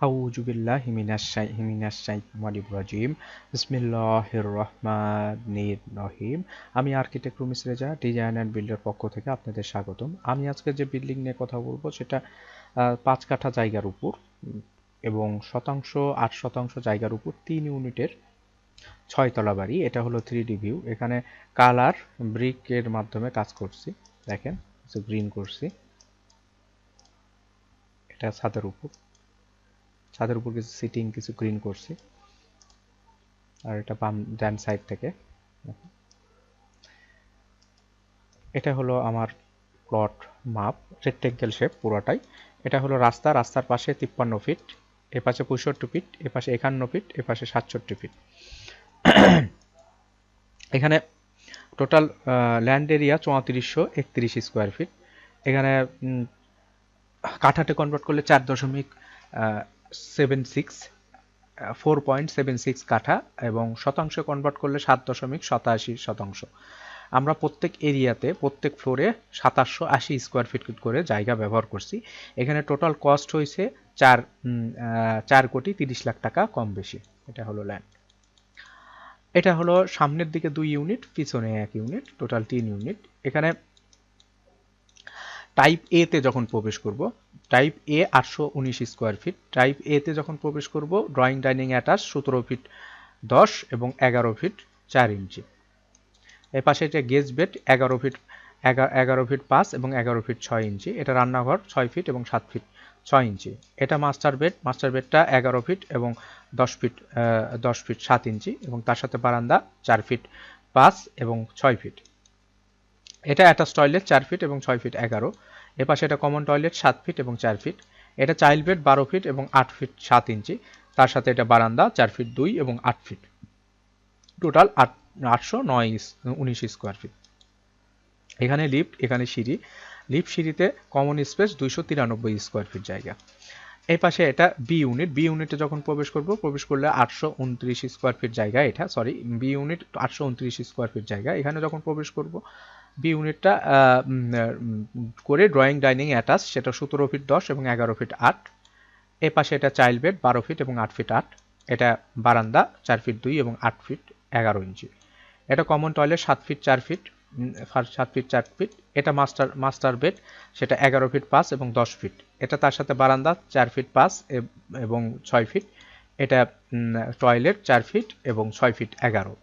আউযু বিল্লাহি মিনাশ শাই- মিনাশ শাইতানির রাজিম বিসমিল্লাহির রহমানির রহিম আমি architect Rumis Reza design and বিল্ডের পক্ষ থেকে আপনাদের স্বাগতম। আমি আজকে যে বিল্ডিং নিয়ে কথা বলব, সেটা পাঁচ কাঠা জায়গার উপর এবং শতাংশ, আট শতাংশ জায়গার উপর তিন ইউনিটের ছয়তলা বাড়ি। এটা হলো থ্রি ডি ভিউ এখানে কালার ব্রিকের মাধ্যমে কাজ করছি। দেখেন গ্রিন করছি। এটা ছাদের উপর। ছাদের উপর কিছু সিটিং কিছু গ্রিন করছি। আর এটা বাম, ডান সাইড থেকে। এটা হলো আমার প্লট মাপ রেক্টেঙ্গেল শেপ পুরোটাই। এটা হলো রাস্তা, রাস্তার পাশে তিপ্পান্ন ফিট এ পাশে পঁয়ষট্টি ফিট এ পাশে একান্ন ফিট এ পাশে সাতষট্টি ফিট এখানে টোটাল ল্যান্ড এরিয়া চৌত্রিশশো একত্রিশ স্কোয়ার ফিট এখানে কাঠাতে কনভার্ট করলে চার দশমিক seven six four point seven six কাঠা এবং শতাংশে কনভার্ট করলে সাত দশমিক সাতাশি শতাংশ। আমরা প্রত্যেক এরিয়াতে, প্রত্যেক ফ্লোরে সাতাশশো আশি স্কোয়ার ফিট করে জায়গা ব্যবহার করছি। এখানে টোটাল কস্ট হয়েছে চার চার কোটি তিরিশ লাখ টাকা কম বেশি। এটা হলো ল্যান্ড এটা হলো সামনের দিকে দুই ইউনিট পিছনে এক ইউনিট টোটাল তিন ইউনিট এখানে টাইপ এ তে যখন প্রবেশ করব টাইপ এ আটশো উনিশ স্কোয়ার ফিট টাইপ এ তে যখন প্রবেশ করব ড্রয়িং ডাইনিং অ্যাটাচ সতেরো ফিট দশ এবং এগারো ফিট চার ইঞ্চি। এর পাশে এটা গেজ বেড এগারো ফিট এগা- এগারো ফিট পাঁচ এবং এগারো ফিট ছয় ইঞ্চি। এটা রান্নাঘর ছয় ফিট এবং সাত ফিট ছয় ইঞ্চি। এটা মাস্টার বেড মাস্টার বেডটা এগারো ফিট এবং দশ ফিট দশ ফিট সাত ইঞ্চি এবং তার সাথে বারান্দা চার ফিট পাঁচ এবং ছয় ফিট এটা অ্যাটাচ টয়লেট চার ফিট এবং ছয় ফিট এগারো। এ পাশে এটা কমন টয়লেট সাত ফিট এবং চার ফিট এটা চাইল্ড বেড বারো ফিট এবং আট ফিট সাত ইঞ্চি। তার সাথে এটা বারান্দা চার ফিট দুই এবং আট ফিট টোটাল আট, আটশো নয় উনিশ স্কোয়ার ফিট এখানে লিফট এখানে সিঁড়ি। লিফট সিঁড়িতে কমন স্পেস দুইশো তিরানব্বই স্কোয়ার ফিট জায়গা। এই পাশে এটা বি ইউনিট বি ইউনিটে যখন প্রবেশ করব, প্রবেশ করলে আটশো উনত্রিশ স্কোয়ার ফিট জায়গা এটা সরি বি ইউনিট আটশো উনত্রিশ স্কোয়ার ফিট জায়গা। এখানে যখন প্রবেশ করব বি ইউনিটটা করে ড্রয়িং ডাইনিং অ্যাটাচ সেটা সতেরো ফিট দশ এবং এগারো ফিট আট। এ পাশে এটা চাইল্ড বেড বারো ফিট এবং আট ফিট আট। এটা বারান্দা, চার ফিট দুই এবং আট ফিট এগারো ইঞ্চি। এটা কমন টয়লেট সাত ফিট চার ফিট সাত ফিট চার ফিট এটা মাস্টার মাস্টার বেড সেটা এগারো ফিট পাঁচ এবং দশ ফিট এটা তার সাথে বারান্দা, চার ফিট পাঁচ এবং ছয় ফিট এটা টয়লেট চার ফিট এবং ছয় ফিট এগারো।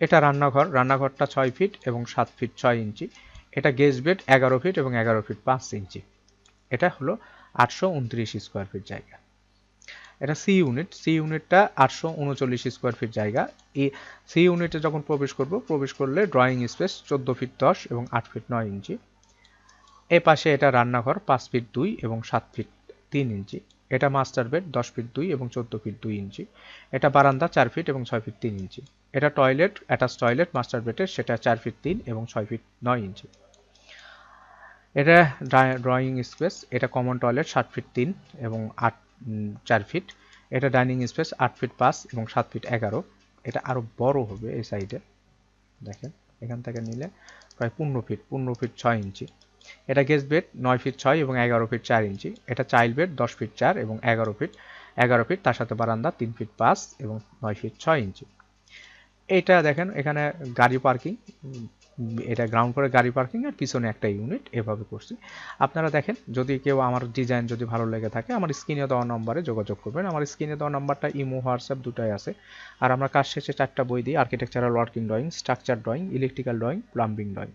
এটা রান্নাঘর, রান্নাঘরটা ছয় ফিট এবং সাত ফিট ছয় ইঞ্চি। এটা গেজ বেড এগারো ফিট এবং এগারো ফিট পাঁচ ইঞ্চি। এটা হলো আটশো উনত্রিশ স্কোয়ার ফিট জায়গা। এটা সি ইউনিট। সি ইউনিটটা আটশো উনচল্লিশ স্কোয়ার ফিট জায়গা। এই সি ইউনিটে যখন প্রবেশ করব, প্রবেশ করলে ড্রয়িং স্পেস চোদ্দ ফিট দশ এবং আট ফিট নয় ইঞ্চি। এ পাশে এটা রান্নাঘর, পাঁচ ফিট দুই এবং সাত ফিট তিন ইঞ্চি। এটা মাস্টার বেড দশ ফিট দুই এবং চোদ্দ ফিট দুই ইঞ্চি। এটা বারান্দা, চার ফিট এবং ছয় ফিট তিন ইঞ্চি। এটা টয়লেট অ্যাটাচ টয়লেট মাস্টার বেডের সেটা চার ফিট তিন এবং ছয় ফিট নয় ইঞ্চি। এটা ড্রয়িং স্পেস এটা কমন টয়লেট সাত ফিট তিন এবং আট চার ফিট এটা ডাইনিং স্পেস আট ফিট পাঁচ এবং সাত ফিট এগারো। এটা আরও বড় হবে এই সাইডে দেখেন, এখান থেকে নিলে প্রায় পনেরো ফিট পনেরো ফিট ছয় ইঞ্চি। এটা গেস্ট বেড নয় ফিট ছয় এবং এগারো ফিট চার ইঞ্চি। এটা চাইল্ড বেড দশ ফিট চার এবং এগারো ফিট এগারো ফিট তার সাথে বারান্দা তিন ফিট পাঁচ এবং নয় ফিট ছয় ইঞ্চি। এটা দেখেন, এখানে গাড়ি পার্কিং এটা গ্রাউন্ড করে গাড়ি পার্কিং আর পিছনে একটা ইউনিট এভাবে করছি। আপনারা দেখেন, যদি কেউ আমার ডিজাইন যদি ভালো লেগে থাকে, আমার স্ক্রিনে দেওয়া নম্বরে যোগাযোগ করবেন। আমার স্ক্রিনে দেওয়া নাম্বারটা ইমো, হোয়াটসঅ্যাপ দুটাই আছে। আর আমরা কাজ শেষে চারটা বই দিই architectural working drawing structure drawing electrical drawing plumbing drawing